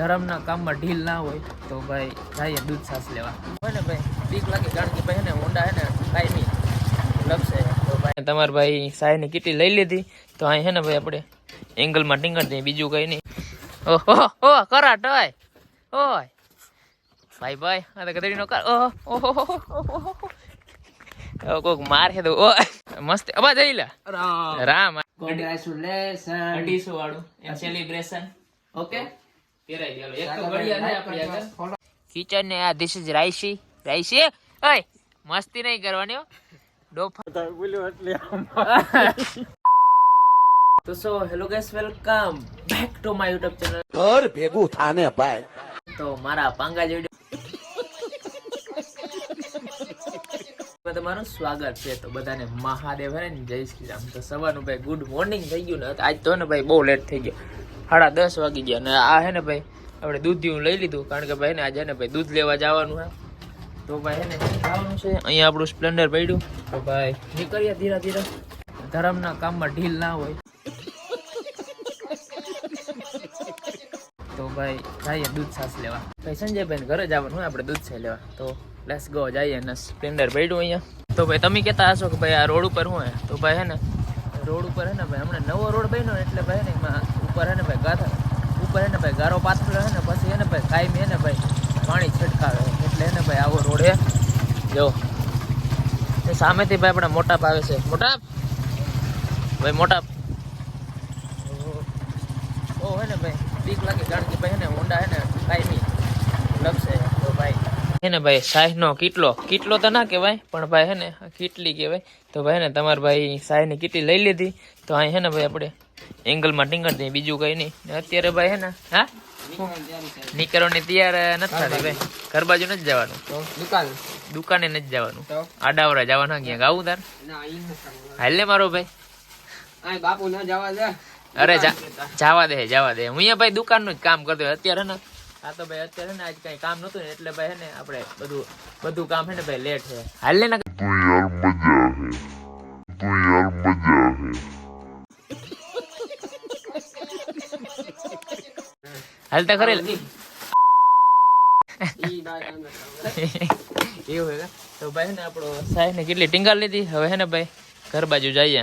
ધર્મના કામમાં ઢીલ ના હોય તો ભાઈ જઈએ દૂધ સાસ લેવા. હોય ને ભાઈ બીક લાગે કારણ કે ભાઈ ને ઊંડા હે ને કાંઈ નહીં. લપસે. તો ભાઈ તમારે ભાઈ સાહેબની કીટી લઈ લીધી. તો અહીં હે ને ભાઈ આપણે એંગલમાં ટીંગણ દઈએ બીજું કંઈ નહીં. ઓહો ઓહ કરાટ હોય. ઓય. ભાઈ ભાઈ આ તો ગદડીનો કર ઓહો ઓહો કોક માર હે તો ઓ મસ્ત અબા જઈ લે. રામ. કોંગ્રેચ્યુલેશન અઢીસો વાળું. સેલિબ્રેશન ઓકે પહેરાઈ દેલો એક તો ઘડિયાળ છે આપણી આગળ. કિચન ને આ ધીસ ઇઝ રાઈસી રાઈસી ઓય મસ્તી નહીં કરવાની હો. ડોફા તો so hello guys welcome back to my YouTube channel ઘર ભેગું થાને ભાઈ. તો મારા પાંગા જેવડે તમારું સ્વાગત છે. તો બધાને મહાદેવ હે જય શ્રી રામ. તો સવારનું ભાઈ ગુડ મોર્નિંગ થઈ ગયું ને આજ તો ને ભાઈ બહુ લેટ થઈ ગયો. સાડા દસ વાગી ગયા ને આ હે ને ભાઈ, આપણે દૂધ હું લઈ લીધું, કારણ કે ભાઈ ને આજે ને ભાઈ દૂધ લેવા જવાનું હે. તો ભાઈ હે ને, જવાનું છે. અહીંયા આપણું સ્પ્લેન્ડર પડ્યું. તો ભાઈ નીકળીએ ધીરે ધીરે. ધરમના કામમાં ઢીલ ના હોય. તો ભાઈ જઈએ દૂધ છાશ લેવા. ભાઈ સંજયભાઈ ઘરે જવાનું હોય, આપણે દૂધ છાશ લેવા. તો લેટ્સ ગો જઈએ ને સ્પ્લેન્ડર પડ્યું અહીંયા. તો ભાઈ, તમે કહેતા હશો કે ભાઈ આ રોડ ઉપર હું તો ભાઈ હે ને, રોડ ઉપર હે ને ભાઈ, હમણાં નવો રોડ બન્યો એટલે ભાઈ ને એમાં ઉપર હે ને ભાઈ ગાથા, ઉપર હે ને ભાઈ ગારો પાથરો હે ને, પછી હે ને ભાઈ કાયમી હે ને ભાઈ પાણી છટકાવે. એટલે હે ને ભાઈ આવો રોડ હે. જો. એ સામેથી ભાઈ આપણે મોટા આવે છે. મોટાપ? ભાઈ મોટા ઓ હે ને ભાઈ, બીક લાગે કારણ કે ભાઈ હે ને ઊંડા હે ને કાંઈ નહીં લપસે તો ભાઈ હે ને ભાઈ સાહીનો કીટલો. કીટલો તો ના કહેવાય પણ ભાઈ હે ને કીટલી કહેવાય. તો ભાઈ હે ને તમારે ભાઈ સાહીની કીટલી લઈ લીધી. તો અહીં હે ને ભાઈ આપણે એંગલમાં ટીંગણ દઈએ બીજું કઈ નહીં. ને અત્યારે ભાઈ હે ને હા? નીકળવાની તૈયાર નથી થતી ભાઈ. ઘર બાજુ નથી જવાનું. દુકાન? દુકાને નથી જવાનું. આડાવરા જવાના ક્યાંક આવું તાર. ના. હાલ ને મારો ભાઈ. બાપુ ના જવા દે. અરે જાવા દે જવા દે. હું અહીંયા ભાઈ દુકાનનું જ કામ કરતો અત્યારે હે ને આ તો ભાઈ અત્યારે ને આજ કઈ કામ નતું એટલે ભાઈ ને આપણે બધું બધું કામ છે ને ભાઈ લેટ છે. હાલ ને તું યાર મજા હે તું યાર મજા હે હાલ તો ખરે એવું હે તો ભાઈ ને આપણો સાહેબ ને કેટલી ટીંગા લીધી. હવે હે ને ભાઈ ઘર બાજુ જઈએ.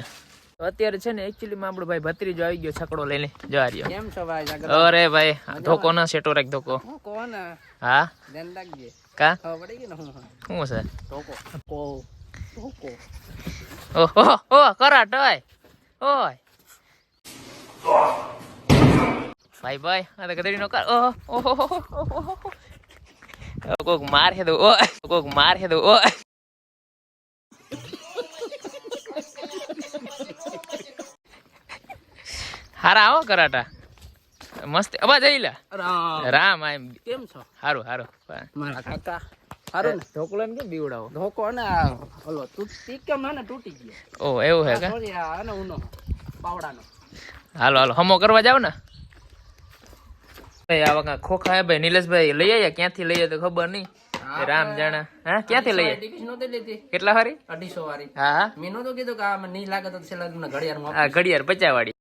અત્યારે છે ને એકચ્યુઅલી માં આપણો ભાઈ ભત્રીજો આવી ગયો છકડો લઈને. જવા રહ્યો. કેમ છો ભાઈ? અરે ભાઈ ધોકો ના સેટો રાખ ધોકો. કોણ? હા? ધ્યાન રાખજે. કા? પડી ગયો ને હું? છે? ધોકો. કો ટોકો ઓહો ઓહ કરાટ ઓય. ઓય. ભાઈ ભાઈ આ તો ગધડીનો કર. ઓહો ઓહો કોક માર હે દો ઓ કોક માર હે દો ઓ હારા આવો કરાટા. મસ્ત અબા જઈ લે. રામ આમ કેમ છો? હારું હારું. મારા કાકા સારું ઢોકળો ને કેમ બીવડાવો? ધોકો ને ઓલો તૂટી કેમ ને તૂટી ગયો? ઓ એવું હે કા? સોરી આ ઉનો પાવડાનો હાલો હાલો હમો કરવા જાવ ને? ભાઈ આ વખત ખોખા હે ભાઈ નિલેશભાઈ લઈ આવ્યા ક્યાંથી લઈએ તો ખબર નહીં. રામ જાણા. હા ક્યાંથી લઈએ ટિકિટ નહોતી લીધી. કેટલા હારી અઢીસો વાળી. હા મેં નહોતું કીધું કે આમાં નહીં લાગે તો છેલ્લા ઘડિયાળમાં આ ઘડિયાળ પચાસ વાળી.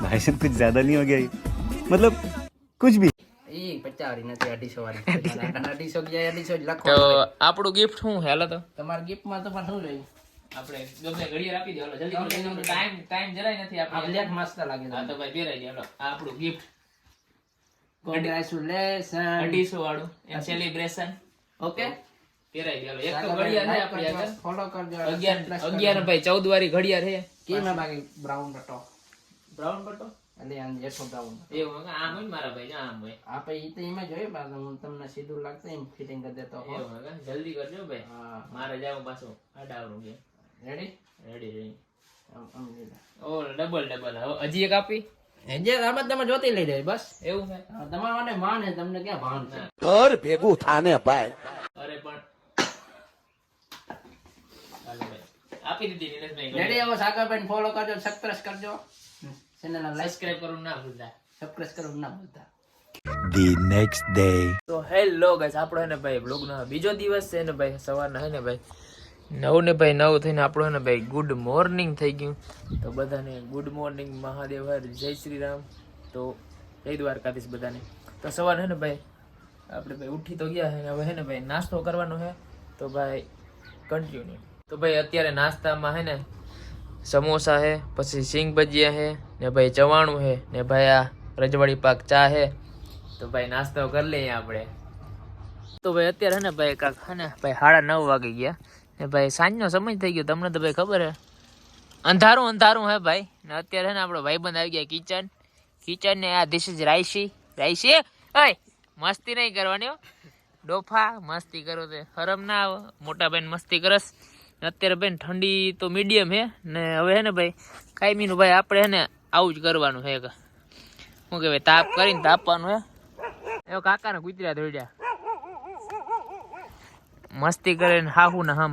भाई साहब कुछ ज्यादा नहीं हो गया ये? मतलब कुछ भी ઈ પચાસ વાળી નથી અઢીસો વાળી અઢીસો ગયા અઢીસો જ તો લખો આપણું ગિફ્ટ શું હે હાલો તો તમારા ગિફ્ટમાં તો પણ શું જોયું આપણે ગમે ઘડિયાળ આપી દો હાલો જલ્દી ટાઈમ ટાઈમ જરાય નથી આ આપણે બ્લેક મસ્ત લાગે હા તો ભાઈ પહેરાઈ દે હાલો આ આપણું ગિફ્ટ કોંગ્રેચ્યુલેશન અઢીસો વાળું એમ સેલિબ્રેશન ઓકે પહેરાઈ દે હાલો એક તો ઘડિયાળ છે આપણી આગળ ફોલો કરજો અગિયાર અગિયાર ભાઈ ચૌદ વાળી ઘડિયાળ છે કેમ હે બાકી બ્રાઉન બટો બ્રાઉન પટ્ટો એટલે આમ જેઠો બ્રાઉન એવું હે આમ હોય મારા ભાઈ આમ હોય. આપણે ઈ તો એમાં જોઈએ બાદ હું તમને સીધું લાગતું એમ ફિટિંગ કરી દેતો હો એવું હે જલ્દી કરજો ભાઈ. હા. મારે જાવ પાછું. અઢારનું છે. રેડી રેડી રેડી લીધા ઓ ડબલ ડબલ હજી એક આપી? જે આમાં તમે જોતી લઈ જાય બસ. એવું છે? તમારા માટે માન હે તમને ક્યાં ભાન છે? ઘર ભેગું થાને ભાઈ. અરે પણ. આપી દીધી નિલેશભાઈ રેડી આવો સાગરભાઈ ફોલો કરજો સબસ્ક્રાઇબ કરજો. ચેનલ લાઈક સબસ્ક્રાઇબ કરવાનું ના ભૂલતા સબસ્ક્રાઇબ કરવાનું ના ભૂલતા ધી નેક્સ્ટ ડે તો હેલો ગાઈસ આપણો ને ભાઈ બ્લોગનો બીજો દિવસ છે ને ભાઈ સવારના હે ને ભાઈ. નવ ને ભાઈ નવ થઈને આપણો ને ભાઈ ગુડ મોર્નિંગ થઈ ગયું. તો બધાને ગુડ મોર્નિંગ મહાદેવ હર જય શ્રી રામ. તો જય દ્વારકાધીશ બધાને. તો સવાર હે ને ભાઈ આપણે ભાઈ ઉઠી તો ગયા હે હવે હે ને ભાઈ નાસ્તો કરવાનો હે તો ભાઈ કન્ટિન્યુ તો ભાઈ અત્યારે નાસ્તામાં હે ને સમોસા હે, પછી સિંગ ભજીયા હે, ને ભાઈ ચવાણું હે, ને ભાઈ આ રજવાડી પાક ચા હે. તો ભાઈ નાસ્તો કરી લઈએ આપણે. તો ભાઈ અત્યારે હે ને ભાઈ કાક હે ભાઈ સાડા નવ વાગી ગયા. ને ભાઈ સાંજનો સમય થઈ ગયો, તમને તો ભાઈ ખબર હે. અંધારું અંધારું હે ભાઈ. ને અત્યારે હે ને આપણો ભાઈબંધ આવી ગયા કિચન. કિચન ને આ ધીસ ઇઝ રાઈસી રાઈસી ઓય, મસ્તી નહીં કરવાની હો. ડોફા, મસ્તી કરો તે. હરમ ના આવો. મોટા બેન મસ્તી કરસ. અત્યારે ભાઈ ઠંડી તો મીડિયમ હે ને હવે હે ને ભાઈ કાયમીનું ભાઈ આપણે હે ને આવું જ કરવાનું હે કે શું કહેવાય તાપ કરીને તાપવાનું હે. એવો કાકાને કૂતર્યા દોડ્યા મસ્તી કરે ને હાહુ ને હમ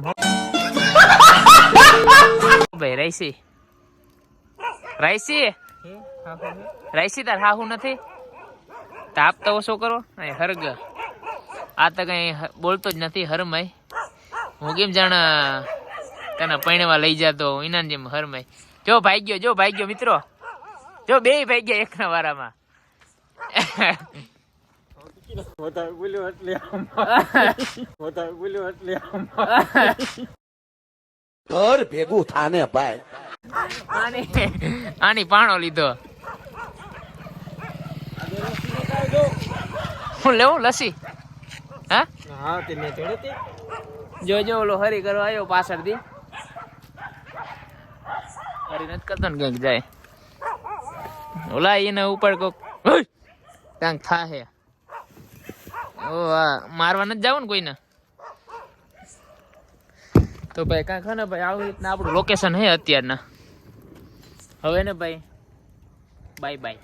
ભાઈ રાઈસી રાઈસી રાઈસી તાર હાહુ નથી? તાપ તો ઓછો કરો. હરગ. આ તો કઈ બોલતો જ નથી હરમાઈ. હું કેમ જાણ તને પૈણવા લઈ જાતો ઇનાન જેમ હરમાય. જો ભાઈ ગયો જો ભાઈ ગયો મિત્રો. જો બે ભાઈ ગયા એકના વારામાં. ઘર ભેગું થાને ભાઈ. આની આની પાણો લીધો. હું લેવું લસી? હા? હા તે મેં જો જો, ઓલો હરી કરવા આવ્યો પાછળથી. હરી નથી કરતો ને ક્યાંક જાય. ઓલા એના ઉપર કોક! ક્યાંક થાહે. ઓ મારવા નથી જવું ને કોઈને? તો ભાઈ કાંઈ હે ને ભાઈ, આવી રીતના આપણું લોકેશન હે અત્યારના. હવે ને ભાઈ બાય બાય